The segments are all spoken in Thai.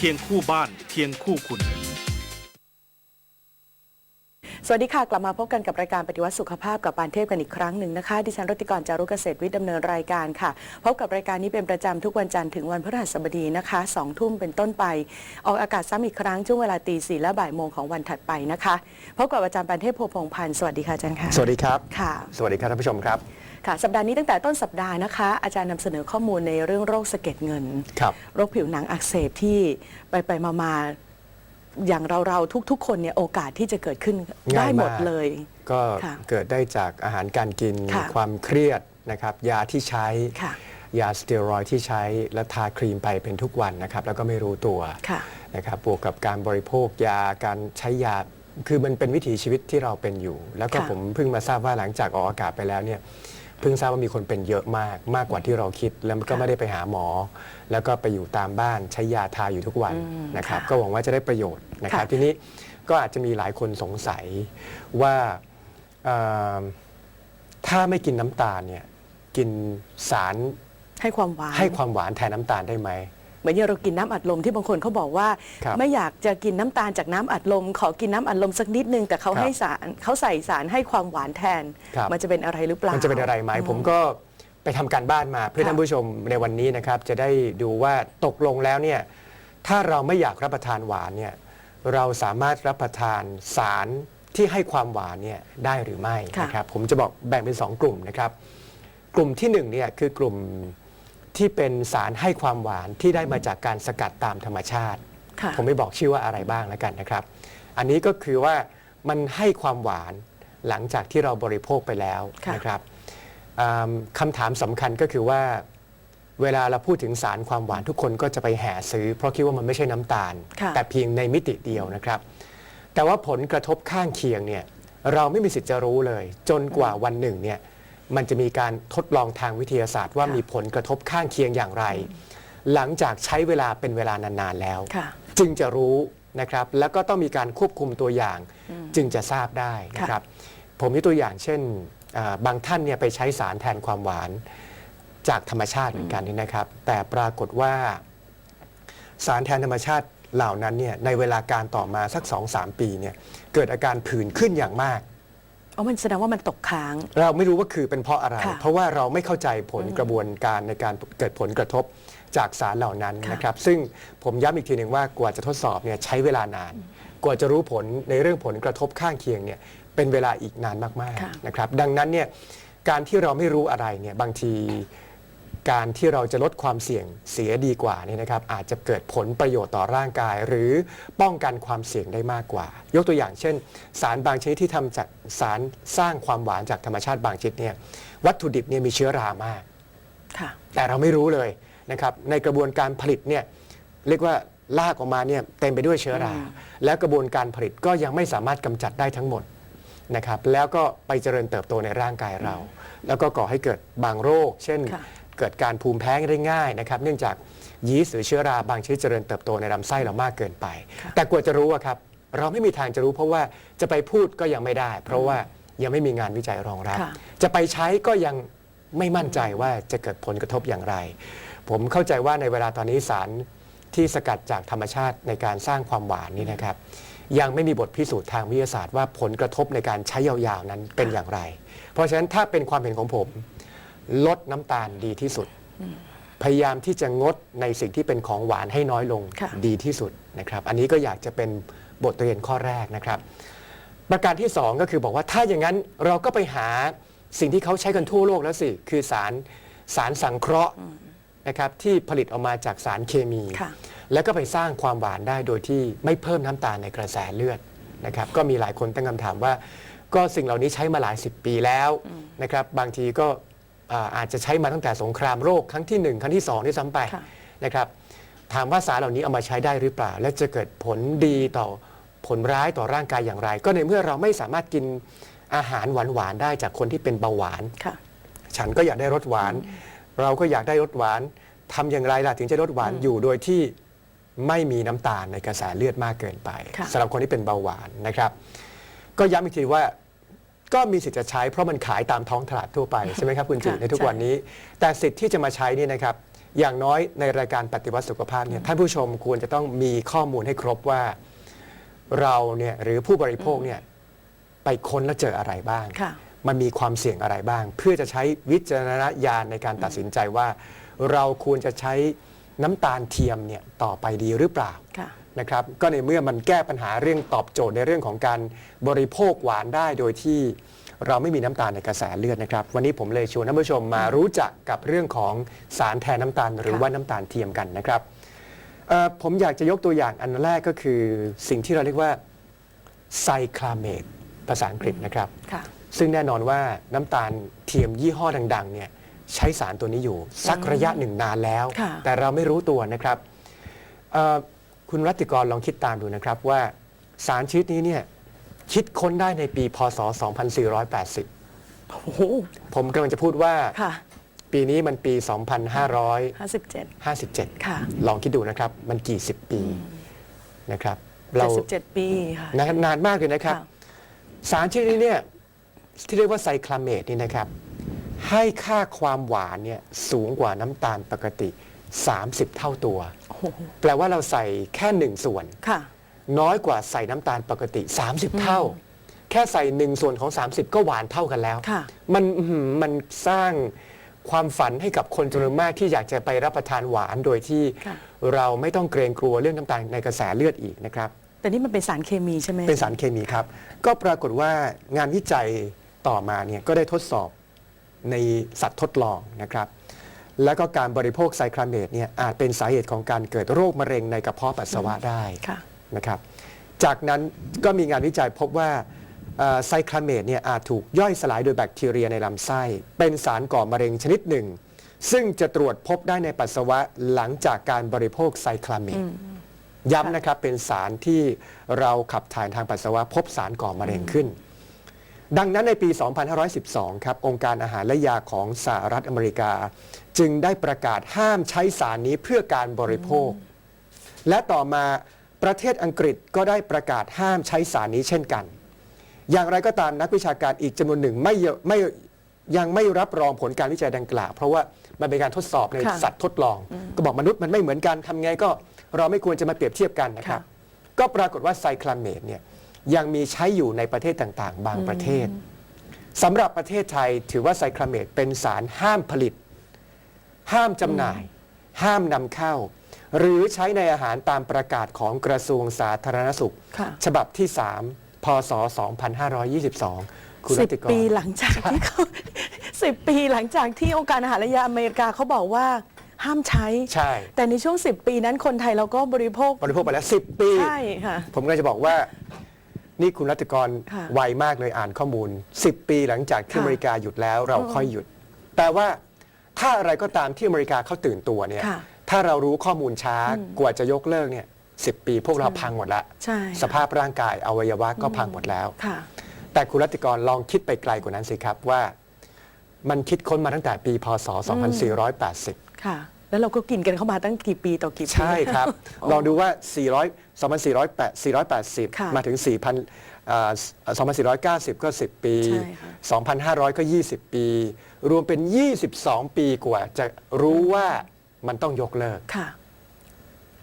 เปซเคียงคู่บ้านเคียงคู่คุณ สวัสดีค่ะ กลับมาพบกันกับรายการปฏิวัติสุขภาพกับปานเทพกันอีกครั้งหนึ่งนะคะ ดิฉันรติกรจารุเกษตรวิทย์ดำเนินรายการค่ะ พบกับรายการนี้เป็นประจำทุกวันจันทร์ถึงวันพฤหัสบดีนะคะสองทุ่มเป็นต้นไป ออกอากาศซ้ำอีกครั้งช่วงเวลาตีสี่และบ่ายโมงของวันถัดไปนะคะพบกับอาจารย์ปานเทพโพพงษ์พันธ์สวัสดีค่ะอาจารย์ค่ะสวัสดีครับ ค่ะ สวัสดีครับท่านผู้ชมครับ ค่ะ สัปดาห์นี้ตั้งแต่ต้นสัปดาห์นะคะ อาจารย์นำเสนอข้อมูลในเรื่องโรคสะเก็ดเงิน ครับ โรคผิวหนังอักเสบที่ไปไปมามา อย่างเราเราๆทุก ๆ คนเนี่ยโอกาสที่จะเกิดขึ้นง่ายได้หมดมาก เลย ก็ค่ะเกิดได้จากอาหารการกิน ค่ะความเครียดนะครับ ยาที่ใช้ ค่ะยาสเตียรอยด์ที่ใช้และทาครีมไปเป็นทุกวันนะครับ แล้วก็ไม่รู้ตัวค่ะ นะครับบวกกับการบริโภคยาการใช้ยา คือมันเป็นวิถีชีวิตที่เราเป็นอยู่ แล้วก็ค่ะ ผมเพิ่งมาทราบว่าหลังจากออกอากาศไปแล้วเนี่ย เพิ่งทราบว่ามีคนเป็นเยอะมากมากกว่าที่เราคิด แล้วก็ค่ะไม่ได้ไปหาหมอ แล้วก็ไปอยู่ตามบ้านใช้ยาทาอยู่ทุกวันอืมนะครับค่ะก็หวังว่าจะได้ประโยชน์นะครับค่ะทีนี้ก็อาจจะมีหลายคนสงสัยว่าเอ่อถ้าไม่กินน้ำตาลเนี่ยกินสารให้ความหวานให้ความหวานแทนน้ำตาลได้ไหม เหมือนอย่างเรากินน้ำอัดลมที่บางคนเขาบอกว่า ครับไม่อยากจะกินน้ำตาลจากน้ำอัดลม ขอกินน้ำอัดลมสักนิดนึงแต่เขาครับให้สารเขาใส่สารให้ความหวานแทน ครับ มันจะเป็นอะไรหรือเปล่ามันจะเป็นอะไรไหมอืผมก็ไปทำการบ้านมาเพื่อค่ะท่านผู้ชมในวันนี้นะครับ จะได้ดูว่าตกลงแล้วเนี่ยถ้าเราไม่อยากรับประทานหวานเนี่ยเราสามารถรับประทานสารที่ให้ความหวานเนี่ยได้หรือไม่ค่ะ นะครับผมจะบอกแบ่งเป็น 2 กลุ่มนะครับ กลุ่มที่1เนี่ยคือกลุ่ม ที่เป็นสารให้ความหวานที่ได้มาจากการสกัดตามธรรมชาติ ค่ะผมไม่บอกชื่อว่าอะไรบ้างแล้วกันนะครับ อันนี้ก็คือว่ามันให้ความหวานหลังจากที่เราบริโภคไปแล้วค่ะนะครับอืมคำถามสำคัญก็คือว่า เวลาเราพูดถึงสารความหวานทุกคนก็จะไปแห่ซื้อ เพราะคิดว่ามันไม่ใช่น้ำตาล ค่ะ แต่เพียงในมิติเดียวนะครับ แต่ว่าผลกระทบข้างเคียงเนี่ยเราไม่มีสิทธิ์จะรู้เลย จนกว่าวันหนึ่งเนี่ย มันจะมีการทดลองทางวิทยาศาสตร์ว่าค่ะมีผลกระทบข้างเคียงอย่างไร หลังจากใช้เวลาเป็นเวลานานๆแล้วค่ะจึงจะรู้นะครับ แล้วก็ต้องมีการควบคุมตัวอย่าง จึงจะทราบได้นะครับ ผมยกตัวอย่างเช่นอ่าบางท่านเนี่ยไปใช้สารแทนความหวานจากธรรมชาติเหมือนกันนี่นะครับ แต่ปรากฏว่า สารแทนธรรมชาติเหล่านั้นเนี่ยในเวลาการต่อมาสัก 2-3 ปีเนี่ยเกิดอาการผื่นขึ้นอย่างมาก อ๋อมันแสดงว่ามันตกค้าง เราไม่รู้ว่าคือเป็นเพราะอะไร ค่ะเพราะว่าเราไม่เข้าใจผลกระบวนการในการเกิดผลกระทบจากสารเหล่านั้นค่ะนะครับ ซึ่งผมย้ำอีกทีหนึ่งว่ากว่าจะทดสอบเนี่ยใช้เวลานาน กว่าจะรู้ผลในเรื่องผลกระทบข้างเคียงเนี่ยเป็นเวลาอีกนานมากค่ะ ๆนะครับ ดังนั้นเนี่ยการที่เราไม่รู้อะไรเนี่ยบางที การที่เราจะลดความเสี่ยงเสียดีกว่าเนี่ยนะครับอาจจะเกิดผลประโยชน์ต่อร่างกาย หรือป้องกันความเสี่ยงได้มากกว่า ยกตัวอย่างเช่น สารบางชนิดที่ทำจากสารสร้างความหวานจากธรรมชาติบางชนิดเนี่ยวัตถุดิบเนี่ยมีเชื้อรามากค่ะแต่เราไม่รู้เลยนะครับในกระบวนการผลิตเนี่ยเรียกว่าลากออกมาเนี่ยเต็มไปด้วยเชื้อราอืมและกระบวนการผลิตก็ยังไม่สามารถกำจัดได้ทั้งหมดนะครับแล้วก็ไปเจริญเติบโตในร่างกายเรา แล้วก็ก่อให้เกิดบางโรค เช่นค่ะ เกิดการภูมิแพ้ได้ง่ายนะครับ เนื่องจากยีสต์หรือเชื้อราบางชนิดเจริญเติบโตในลำไส้เรามากเกินไปค่ะแต่กว่าจะรู้อะครับเราไม่มีทางจะรู้เพราะว่าจะไปพูดก็ยังไม่ได้ เพราะว่ายังไม่มีงานวิจัยรองรับค่ะจะไปใช้ก็ยังไม่มั่นใจว่าจะเกิดผลกระทบอย่างไร ผมเข้าใจว่าในเวลาตอนนี้สารที่สกัดจากธรรมชาติในการสร้างความหวานนี่นะครับ ยังไม่มีบทพิสูจน์ทางวิทยาศาสตร์ว่าผลกระทบในการใช้ยาวๆนั้นเป็นอย่างไร เพราะฉะนั้นถ้าเป็นความเห็นของผม ลดน้ำตาลดีที่สุด พยายามที่จะงดในสิ่งที่เป็นของหวานให้น้อยลงค่ะดีที่สุดนะครับ อันนี้ก็อยากจะเป็นบทเรียนข้อแรกนะครับ ประการที่ 2 ก็คือบอกว่าถ้าอย่างนั้นเราก็ไปหาสิ่งที่เขาใช้กันทั่วโลกแล้วสิ คือสารสารสังเคราะห์นะครับที่ผลิตออกมาจากสารเคมีค่ะแล้วก็ไปสร้างความหวานได้โดยที่ไม่เพิ่มน้ำตาลในกระแสเลือดนะครับก็มีหลายคนตั้งคำถามว่า ก็สิ่งเหล่านี้ใช้มาหลายสิบปีแล้วนะครับบางทีก็ อ่าอาจจะใช้มาตั้งแต่สงครามโรคครั้งที่หนึ่งครั้งที่สองที่ซ้ำไปค่ะ นะครับถามว่าสารเหล่านี้เอามาใช้ได้หรือเปล่า และจะเกิดผลดีต่อผลร้ายต่อร่างกายอย่างไร ก็ในเมื่อเราไม่สามารถกินอาหารหวานๆได้จากคนที่เป็นเบาหวาน ค่ะ ฉันก็อยากได้รสหวาน เราก็อยากได้รสหวานทำอย่างไรล่ะถึงจะรสหวานอยู่โดยที่ไม่มีน้ำตาลในกระแสเลือดมากเกินไปค่ะ สำหรับคนที่เป็นเบาหวานนะครับ ก็ย้ำอีกทีว่า ก็มีสิทธิ์จะใช้เพราะมันขายตามท้องตลาดทั่วไป ใช่ไหมครับคุณจิค่ะในทุกใช่วันนี้ แต่สิทธิ์ที่จะมาใช้นี่นะครับอย่างน้อยในรายการปฏิวัติสุขภาพเนี่ยท่านผู้ชมควรจะต้องมีข้อมูลให้ครบว่าเราเนี่ยหรือผู้บริโภคเนี่ยไปค้นแล้วเจออะไรบ้างค่ะมันมีความเสี่ยงอะไรบ้าง เพื่อจะใช้วิจารณญาณในการตัดสินใจว่า เราควรจะใช้น้ำตาลเทียมเนี่ยต่อไปดีหรือเปล่าค่ะ นะครับก็ในเมื่อมันแก้ปัญหาเรื่องตอบโจทย์ในเรื่องของการบริโภคหวานได้โดยที่เราไม่มีน้ำตาลในกระแสเลือดนะครับ วันนี้ผมเลยชวนท่านผู้ชมมารู้จักกับเรื่องของสารแทนน้ำตาล หรือค่ะว่าน้ำตาลเทียมกันนะครับเอ่อผมอยากจะยกตัวอย่างอันแรกก็คือสิ่งที่เราเรียกว่าไซคลาเมตภาษาอังกฤษนะครับ ค่ะ ซึ่งแน่นอนว่าน้ำตาลเทียมยี่ห้อดังๆเนี่ยใช้สารตัวนี้อยู่ สักระยะหนึ่งนานแล้ว ค่ะ แต่เราไม่รู้ตัวนะครับเอ่อ คุณรัตติกรลองคิดตามดูนะครับว่าสารชนิดนี้เนี่ยคิดค้นได้ในปีพศ 2480 โอ้โหผมกำลังจะพูดว่าค่ะปีนี้มันปี57 2557 ค่ะ ลองคิดดูนะครับ มันกี่สิบปีนะครับ เรา77ปีค่ะนานนานมากเลยนะครับ ค่ะ สารชนิดนี้เนี่ยที่เรียกว่าไซคลาเมตนี่นะครับ ให้ค่าความหวานเนี่ยสูงกว่าน้ำตาลปกติ 30 เท่าตัวโอ้โห แปลว่าเราใส่แค่หนึ่งส่วน ค่ะ น้อยกว่าใส่น้ำตาลปกติ 30 เท่า แค่ใส่หนึ่งส่วนของ 30 ก็หวานเท่ากันแล้ว ค่ะ มันอื้อหือมันสร้างความฝันให้กับคนจำนวนมากที่อยากจะไปรับประทานหวานโดยที่ค่ะ เราไม่ต้องเกรงกลัวเรื่องน้ำตาลในกระแสเลือดอีกนะครับ แต่นี่มันเป็นสารเคมีใช่ไหม เป็นสารเคมีครับ ก็ปรากฏว่างานวิจัยต่อมาเนี่ยก็ได้ทดสอบในสัตว์ทดลองนะครับ แล้วก็การบริโภคไซคลาเมตเนี่ยอาจเป็นสาเหตุของการเกิดโรคมะเร็งในกระเพาะปัสสาวะได้ค่ะ นะครับ จากนั้นก็มีงานวิจัยพบว่าเอ่อไซคลาเมตเนี่ยอาจถูกย่อยสลายโดยแบคทีเรียในลำไส้ เป็นสารก่อมะเร็งชนิดหนึ่ง ซึ่งจะตรวจพบได้ในปัสสาวะหลังจากการบริโภคไซคลาเมต ย้ำนะครับเป็นสารที่เราขับถ่ายทางปัสสาวะพบสารก่อมะเร็งขึ้น ดังนั้นในปี 2512 ครับ องค์การอาหารและยาของสหรัฐอเมริกา จึงได้ประกาศห้ามใช้สารนี้เพื่อการบริโภค และต่อมาประเทศอังกฤษก็ได้ประกาศห้ามใช้สารนี้เช่นกัน อย่างไรก็ตามนักวิชาการอีกจำนวนหนึ่งไม่เยอะไม่ยังไม่รับรองผลการวิจัยดังกล่าว เพราะว่ามันเป็นการทดสอบในค่ะสัตว์ทดลอง ก็บอกมนุษย์มันไม่เหมือนกันทำไงก็เราไม่ควรจะมาเปรียบเทียบกันนะครับค่ะก็ปรากฏว่าไซคลาเมตเนี่ย ยังมีใช้อยู่ในประเทศต่างๆ บางประเทศสำหรับประเทศไทยถือว่าไซคลาเมตเป็นสารห้ามผลิต ห้ามจำหน่าย ห้ามนำเข้า หรือใช้ในอาหารตามประกาศของกระทรวงสาธารณสุข ค่ะ ฉบับที่ 3 พศ 2522 คุณสิรับติกร ปีหลังจากที่เขา สิบปีหลังจากที่องค์การอาหารและยาอเมริกาเขาบอกว่าห้ามใช้ ใช่ แต่ในช่วง 10 ปีนั้นคนไทยเราก็บริโภค บริโภคไปแล้ว 10 ปี ใช่ค่ะ ผมก็จะบอกว่า นี่คุณรัติกรค่ะ ไวมากเลยอ่านข้อมูล 10 ปีหลังจากที่ค่ะอเมริกาหยุดแล้วเราค่อยหยุด แต่ว่าถ้าอะไรก็ตามที่อเมริกาเขาตื่นตัวเนี่ยค่ะถ้าเรารู้ข้อมูลช้ากว่าจะยกเลิกเนี่ยสิปีพวกเราพังหมดละใช่ค่ะ สภาพร่างกายอวัยวะก็พังหมดแล้ว ค่ะ แต่คุณรัติกรลองคิดไปไกลกว่านั้นสิครับว่า มันคิดค้นมาตั้งแต่ปีพศ 2480 ค่ะ แล้วเราก็กินกันเข้ามาตั้งกี่ปีต่อกี่ปี ใช่ครับ ลองดูว่า 400 2480ค่ะมาถึง 4,000เอ่อ2490 ก็ 10 ปี ใช่ค่ะ 2,500 ก็ 20 ปี รวมเป็น 22 ปีกว่าจะรู้ว่ามันต้องยกเลิก ค่ะ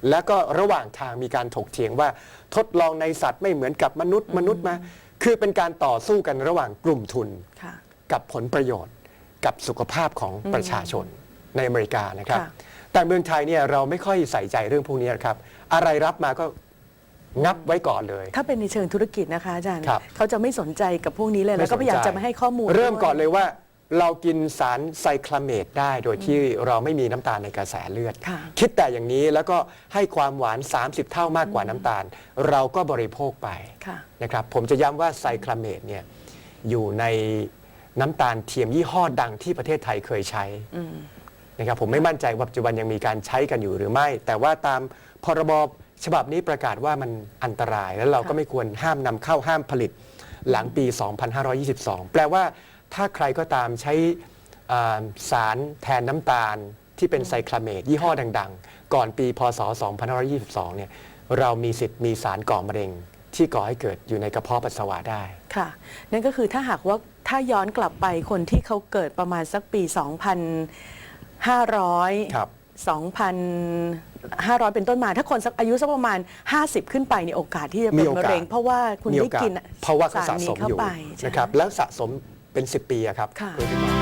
แล้วก็ระหว่างทางมีการถกเถียงว่าทดลองในสัตว์ไม่เหมือนกับมนุษย์มนุษย์มา คือเป็นการต่อสู้กันระหว่างกลุ่มทุน ค่ะ กับผลประโยชน์ กับสุขภาพของประชาชน ในอเมริกานะครับค่ะแต่เมืองไทยเนี่ยเราไม่ค่อยใส่ใจเรื่องพวกนี้นะครับ อะไรรับมาก็งับไว้ก่อนเลย ถ้าเป็นในเชิงธุรกิจนะคะอาจารย์ครับเขาจะไม่สนใจกับพวกนี้เลยแล้วก็พยายามจะไม่ให้ข้อมูล เริ่มด้วยก่อนเลยว่าเรากินสารไซคลาเมตได้โดยที่เราไม่มีน้ำตาลในกระแสเลือดค่ะคิดแต่อย่างนี้แล้วก็ให้ความหวาน 30 เท่ามากกว่าน้ำตาล เราก็บริโภคไปค่ะนะครับผมจะย้ำว่าไซคลาเมตเนี่ยอยู่ในน้ำตาลเทียมยี่ห้อดังที่ประเทศไทยเคยใช้ นะครับผมไม่มั่นใจว่าปัจจุบันยังมีการใช้กันอยู่หรือไม่ แต่ว่าตามพรบฉบับนี้ประกาศว่ามันอันตราย แล้วเราก็ไม่ควรห้ามนำเข้าห้ามผลิตหลังปี 2522 แปลว่าถ้าใครก็ตามใช้อ่าสารแทนน้ำตาลที่เป็นไซคลาเมตยี่ห้อดัง ๆ ก่อนปีพศ 2522 เนี่ยเรามีสิทธิ์มีสารก่อมะเร็ง ที่ก่อให้เกิดอยู่ในกระเพาะปัสสาวะได้ ค่ะ นั่นก็คือถ้าหากว่าถ้าย้อนกลับไปคนที่เขาเกิดประมาณสักปี 2,500 ครับ 2,500 เป็นต้นมา ถ้าคนสักอายุสักประมาณ 50 ขึ้นไปในยโอกาสที่จะมีเป็นโอกาสมะเร็ง เพราะว่าคุณมีโอได้กาสกินเพราะว่าเขาสะนี้สมเข้าอยู่ไปใช่ นะครับแล้วสะสมเป็น 10 ปีอะครับค่ะ โดยที่มา